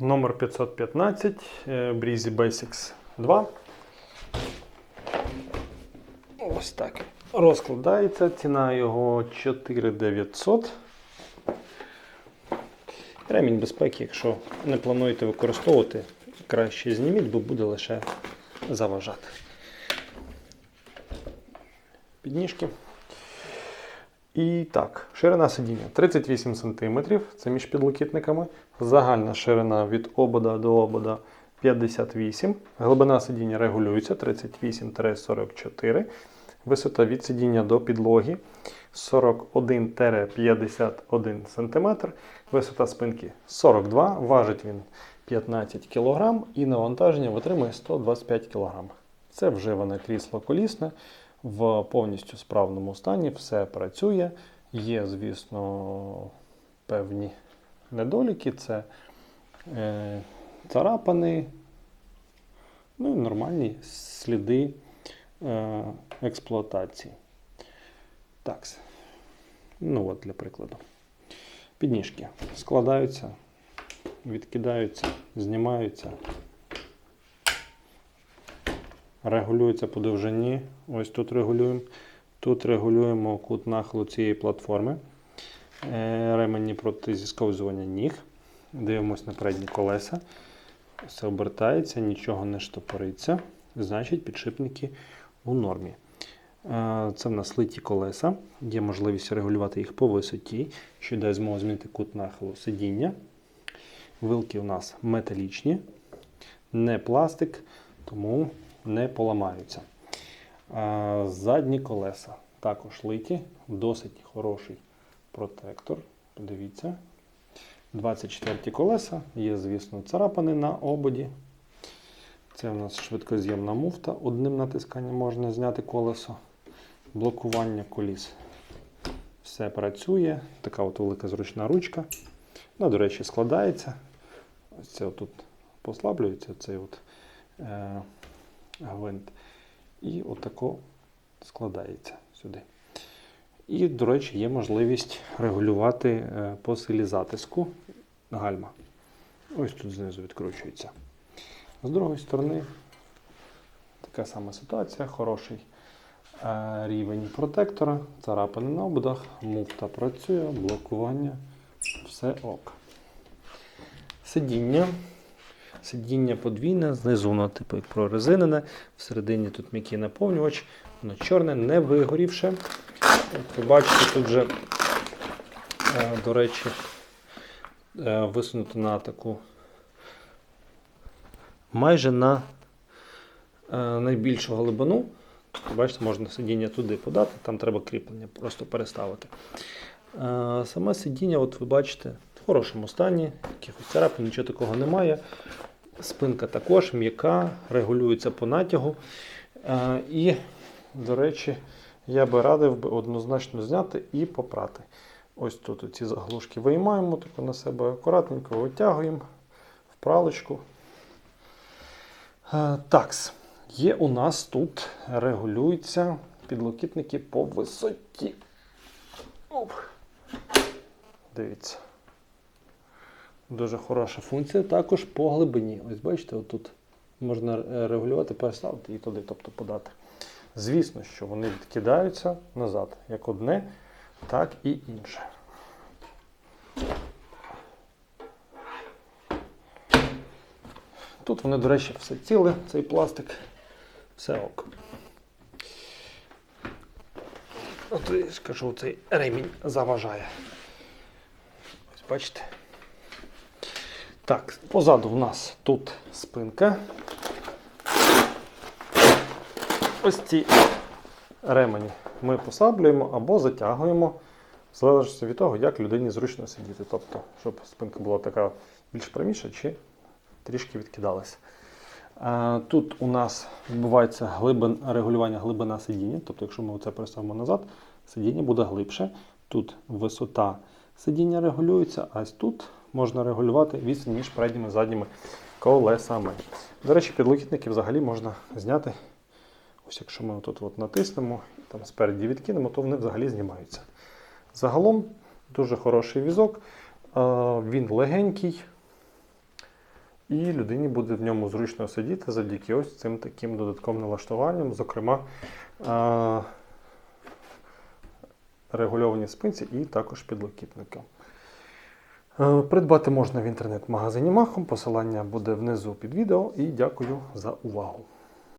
Номер 515 е, Breezy Basics 2. Ось так. Розкладається. Ціна його 4900. Ремінь безпеки, якщо не плануєте використовувати, краще зніміть, бо буде лише заважати. Підніжки. І так, ширина сидіння 38 см, це між підлокітниками. Загальна ширина від обода до обода 58 Глибина сидіння регулюється 38-44 Висота від сидіння до підлоги 41-51 см. Висота спинки 42 Важить він 15 кг і навантаження витримує 125 кг. Це вживане крісло колісне в повністю справному стані, все працює. Є, звісно, певні недоліки, це е, царапини, ну і нормальні сліди е, експлуатації. Так. Ну от для прикладу. Підніжки складаються, відкидаються, знімаються. Регулюється по довжині. Ось тут регулюємо. Тут регулюємо кут нахилу цієї платформи. Е, Ремені проти зісковзування ніг. Дивимось на передні колеса. Все обертається, нічого не штопориться. Значить, підшипники у нормі. Е, Це в нас литі колеса. Є можливість регулювати їх по висоті, що дає змогу змінити кут нахилу сидіння. Вилки у нас металічні, не пластик, тому не поламаються. Задні колеса також литі, досить хороший протектор. Подивіться. 24 колеса, є, звісно, царапини на ободі. Це у нас швидкоз'ємна муфта. Одним натисканням можна зняти колесо. Блокування коліс. Все працює. Така от велика зручна ручка. Ну, до речі, складається. Ось це тут послаблюється цей от, е, гвинт. І отако складається сюди. І, до речі, є можливість регулювати е, по силі затиску гальма. Ось тут знизу відкручується. З другої сторони, така сама ситуація, хороший е, рівень протектора, царапини на ободах, муфта працює, блокування, все ок. Сидіння. Сидіння подвійне, знизу воно типу як прорезинене, всередині тут м'який наповнювач, воно чорне, не вигорівше. Як ви бачите, тут вже, е, до речі, е, висунуто на таку майже на е, найбільшу глибину. Бачите, можна сидіння туди подати, там треба кріплення просто переставити. Саме сидіння, от ви бачите, хорошому стані, якихось царапин, нічого такого немає. Спинка також м'яка, регулюється по натягу. Е, І, до речі, я би радив би однозначно зняти і попрати. Ось тут ці заглушки виймаємо, тако на себе акуратненько витягуємо в пралочку. Е, Такс. Є у нас тут регулюються підлокітники по висоті. Оп. Дивіться. Дуже хороша функція. Також по глибині. Ось бачите, отут можна е, регулювати, переставити і туди, тобто подати. Звісно, що вони відкидаються назад, як одне, так і інше. Тут вони, до речі, все ціле, цей пластик, все ок. От я ж кажу, цей ремінь заважає. Ось бачите. Так, позаду в нас тут спинка. Ось ці ремені ми послаблюємо або затягуємо, в залежності від того, як людині зручно сидіти. Тобто, щоб спинка була така більш пряміша чи трішки відкидалася. Е, Тут у нас відбувається глибин, регулювання глибина сидіння. Тобто, якщо ми це переставимо назад, сидіння буде глибше. Тут висота сидіння регулюється, а ось тут можна регулювати відстань між передніми і задніми колесами. До речі, підлокітники взагалі можна зняти. Ось якщо ми тут от натиснемо і там спереді відкинемо, то вони взагалі знімаються. Загалом дуже хороший візок, він легенький. І людині буде в ньому зручно сидіти завдяки ось цим таким додатковим налаштуванням, зокрема регульовані спинці і також підлокітники. Е, Придбати можна в інтернет-магазині Махом. Посилання буде внизу під відео. І дякую за увагу.